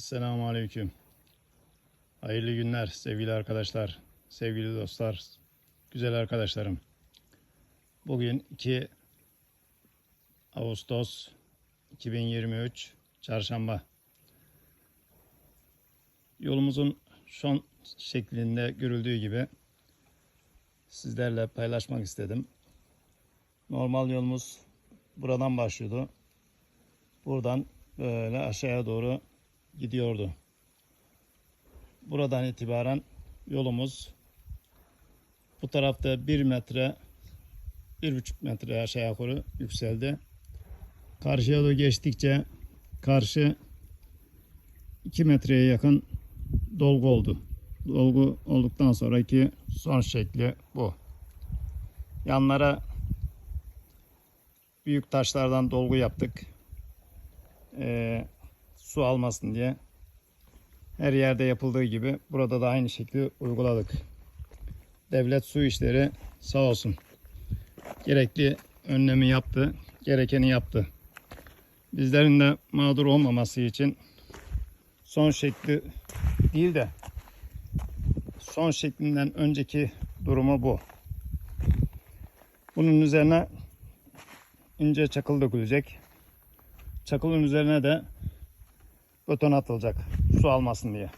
Selamun Aleyküm. Hayırlı günler sevgili arkadaşlar, sevgili dostlar, güzel arkadaşlarım. Bugün 2 Ağustos 2023 Çarşamba. Yolumuzun son şeklinde görüldüğü gibi sizlerle paylaşmak istedim. Normal yolumuz buradan başlıyordu. Buradan böyle aşağıya doğru gidiyordu. Buradan itibaren yolumuz bu tarafta 1 metre 1,5 metre aşağı yukarı yükseldi. Karşıya doğru geçtikçe karşı 2 metreye yakın dolgu oldu. Dolgu olduktan sonraki son şekli bu. Yanlara büyük taşlardan dolgu yaptık. Ee, su almasın diye. Her yerde yapıldığı gibi burada da aynı şekli uyguladık. Devlet su işleri sağ olsun. Gerekli önlemi yaptı, gerekeni yaptı. Bizlerin de mağdur olmaması için son şekli değil de son şeklinden önceki durumu bu. Bunun üzerine ince çakıl dökülecek. Çakılın üzerine de beton atılacak su almasın diye.